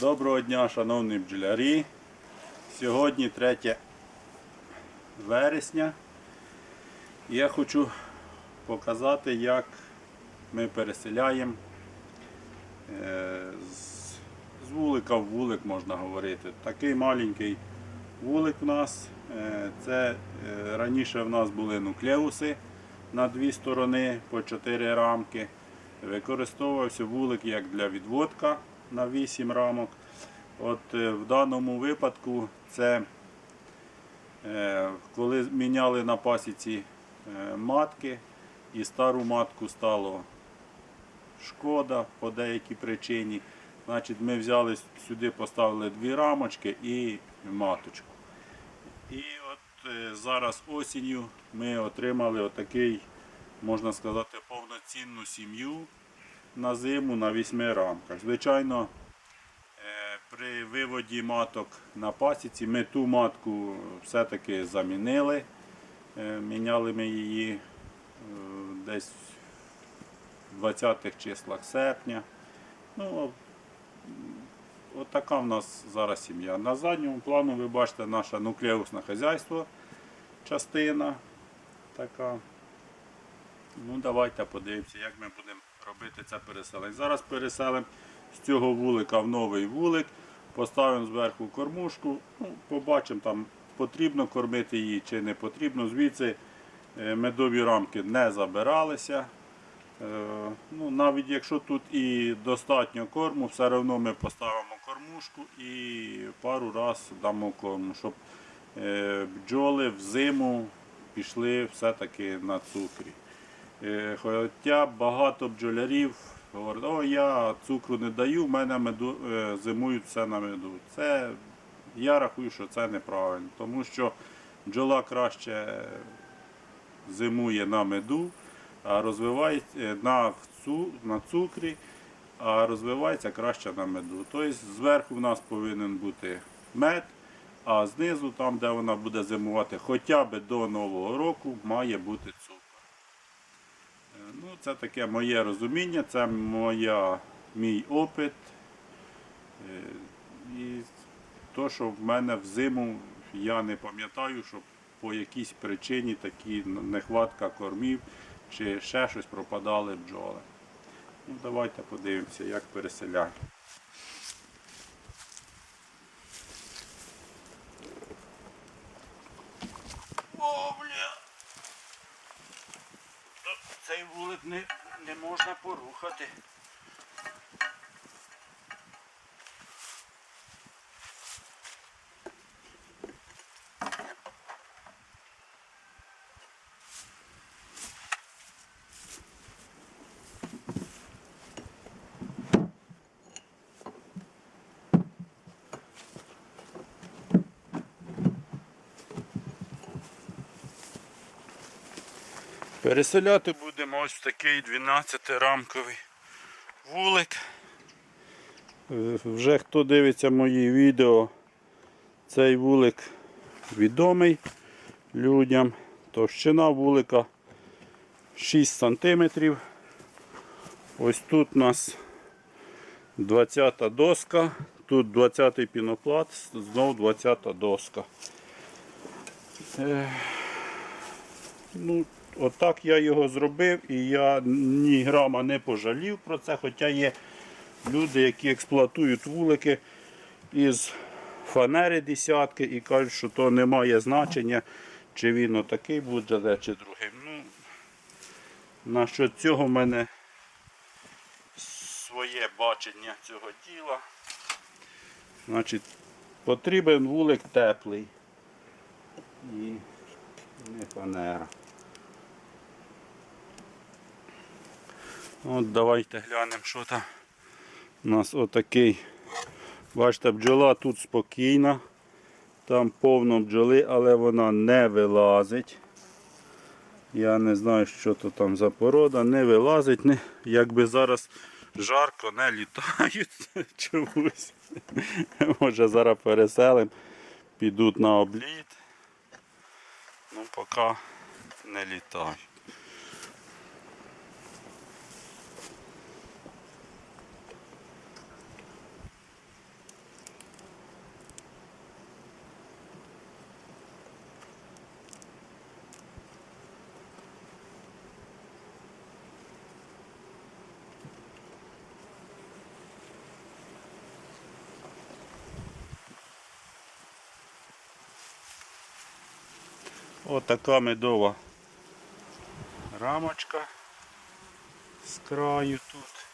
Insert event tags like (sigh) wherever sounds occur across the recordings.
Доброго дня, шановні бджолярі. Сьогодні 3 вересня. Я хочу показати, як ми переселяємо е, з, вулика в вулик, можна говорити. Такий маленький вулик у нас. Е, Це е, раніше в нас були нуклеуси на дві сторони по 4 рамки. Використовувався вулик як для відводка на 8 рамок. От е, в даному випадку це е, коли міняли на пасіці е, матки і стару матку стало шкода по деякій причині. Значить, ми взяли сюди, поставили дві рамочки і маточку. І от зараз осінню ми отримали отакий, можна сказати, повноцінну сім'ю на зиму на вісьми рамках. Звичайно, е, при виводі маток на пасіці ми ту матку все-таки замінили. Е, Міняли ми її е, десь в 20-х числах серпня. Ну, От в нас зараз сім'я. На задньому плану ви бачите наше нуклеусне хазяйство, частина така. Ну, давайте подивимося, як ми будемо робити це переселення. Зараз переселимо з цього вулика в новий вулик, поставимо зверху кормушку, ну, побачимо, там потрібно кормити її чи не потрібно. Звідси е, медові рамки не забиралися. Е, Ну, навіть якщо тут і достатньо корму, все одно ми поставимо кормушку і пару разів дамо корму, щоб е, бджоли взиму пішли все-таки на цукрі. Е, Хоча багато бджолярів говорять, о, я цукру не даю, в мене меду, е, зимують все на меду. Це, я рахую, що це неправильно, тому що бджола краще зимує на меду, а розвивається е, на, на цукрі, а розвивається краще на меду. Тобто зверху в нас повинен бути мед, а знизу, там, де вона буде зимувати, хоча б до Нового року, має бути цукор. Це таке моє розуміння, це моя, мій опит. Е, І то, що в мене взиму, я не пам'ятаю, щоб по якійсь причині такі нехватка кормів чи ще щось пропадали бджоли. Ну, давайте подивимося, як переселяти. О, бля! Цей вулик не, не можна порухати. Переселяти будемо ось в такий 12-рамковий вулик. Е, Вже хто дивиться мої відео, цей вулик відомий людям. Товщина вулика 6 см. Ось тут у нас 20 доска, тут 20 пінопласт, знов 20 доска. Е, Ну, отак я його зробив і я ні грама не пожалів про це, хоча є люди, які експлуатують вулики із фанери десятки і кажуть, що то не має значення, чи він отакий буде, чи другий. Ну, насчет цього в мене своє бачення цього діла. Значить, потрібен вулик теплий і не фанера. От давайте глянемо, що там. У нас отакий. Бачите, бджола тут спокійна. Там повно бджоли, але вона не вилазить. Я не знаю, що то там за порода, не вилазить, не, якби зараз жарко не літають (laughs) чомусь. Може зараз переселимо, підуть на обліт. Ну поки не літають. Отака медова рамочка з краю тут.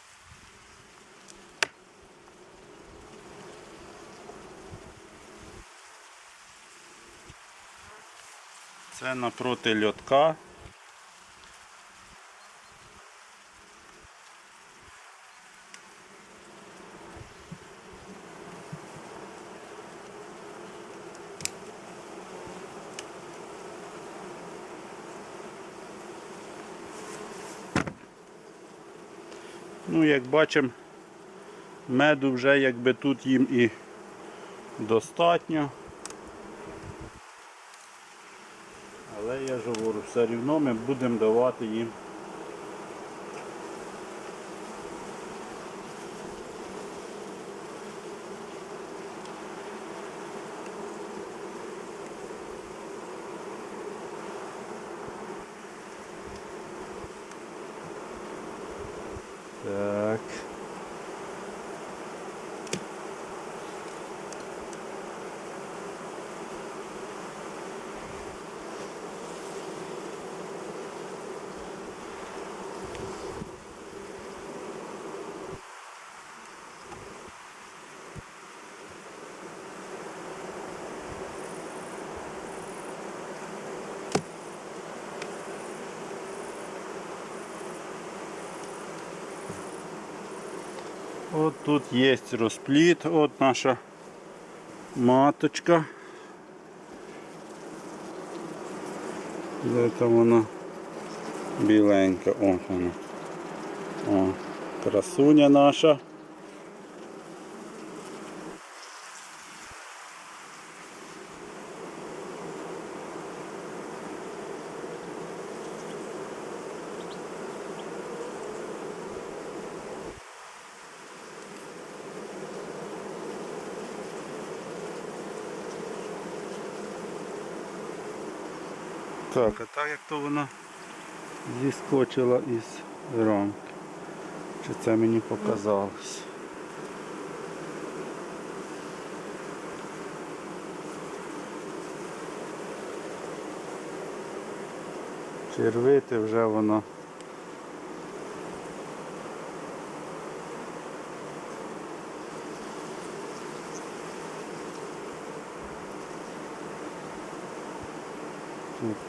Це напроти льотка. Як бачимо, меду вже якби тут їм і достатньо. Але я ж говорю, все рівно ми будемо давати їм. Так. От тут є розпліт, от наша маточка. Де там вона біленька, от вона. О, красуня наша. Так, а так як то вона зіскочила із рамки. Чи це мені показалось? Червити вже воно.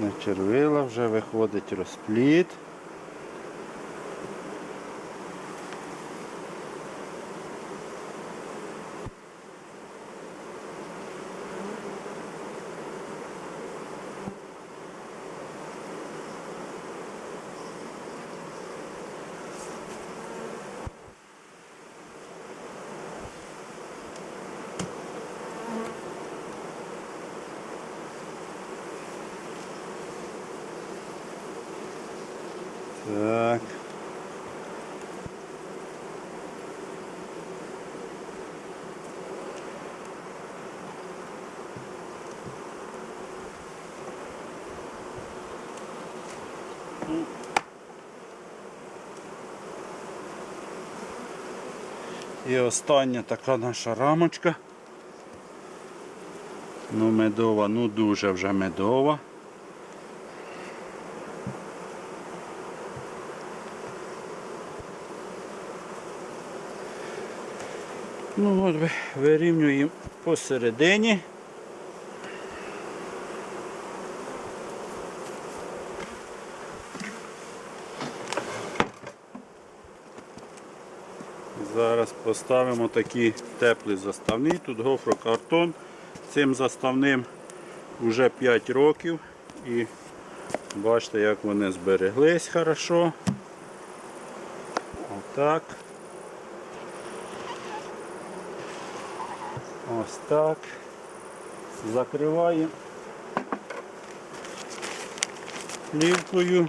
Тут червила, вже виходить розпліт. Так. І остання така наша рамочка. Ну, медова, ну дуже вже медова. Ну от вирівнюємо посередині. Зараз поставимо такий теплий заставний. Тут гофрокартон. Цим заставним вже 5 років. І бачите, як вони збереглись хорошо. Отак. Ось так. Закриваємо плівкою.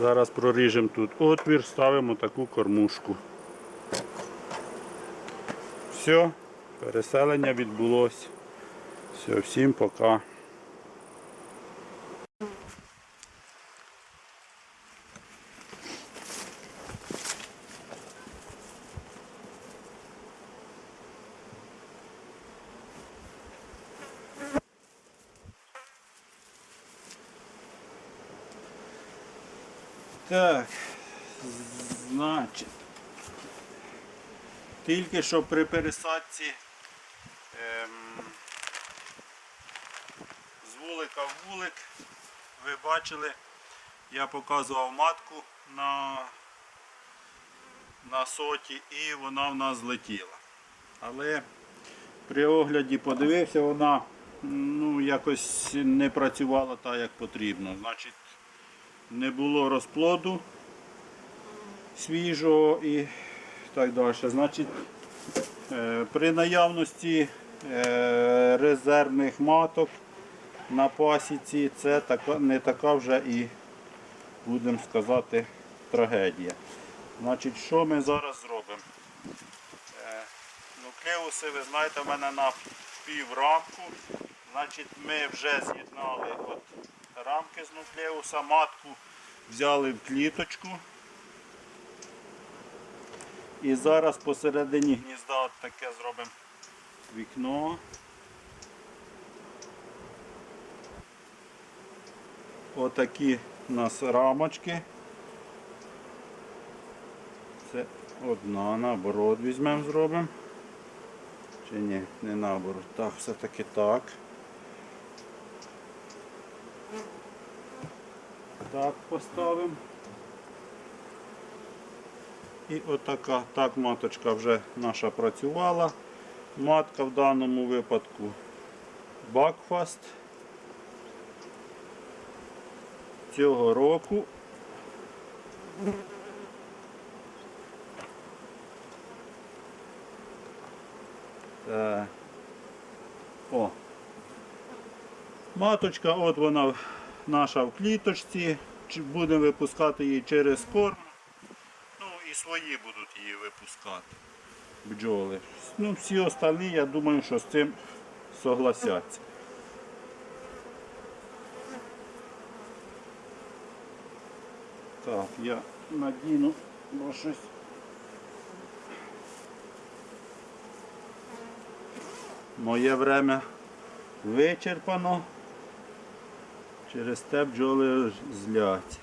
Зараз проріжемо тут отвір, ставимо таку кормушку. Все, переселення відбулося. Все, всім пока. Так, значить, тільки що при пересадці ем, з вулика в вулик, ви бачили, я показував матку на, на соті і вона в нас злетіла. Але при огляді подивився, вона ну, якось не працювала так, як потрібно. Значить, не було розплоду свіжого і так далі. Значить, е, при наявності е, резервних маток на пасіці це не така вже і, будемо сказати, трагедія. Значить, що ми зараз зробимо? Е, Нуклеуси, ви знаєте, в мене на піврамку. Значить, ми вже з'єднали от рамки з нуклеуса, матку взяли в кліточку. І зараз посередині гнізда таке зробимо вікно. Отакі у нас рамочки. Це одна, наоборот візьмемо, зробимо. Чи ні, не наоборот. Так, все-таки так. Так поставимо. І отака, так маточка вже наша працювала. Матка в даному випадку Бакфаст. Цього року. Так. О. Маточка, от вона наша в кліточці. Будемо випускати її через корм. Ну і свої будуть її випускати. Бджоли. Ну, всі остальні, я думаю, що з цим согласяться. Так, я надіну, бо щось. Моє время вичерпано. Через те бджоли злять.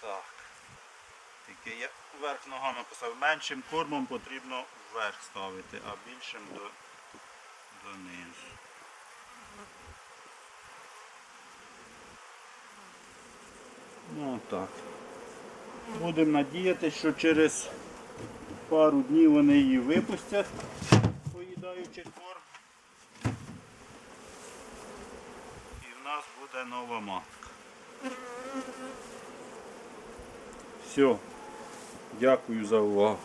Так. Тільки я вверх ногами поставив. Меншим кормом потрібно вверх ставити, а більшим до, донизу. Ну так. Будемо надіятися, що через пару днів вони її випустять, поїдаючи корм. І в нас буде нова матка. Все. Дякую за увагу.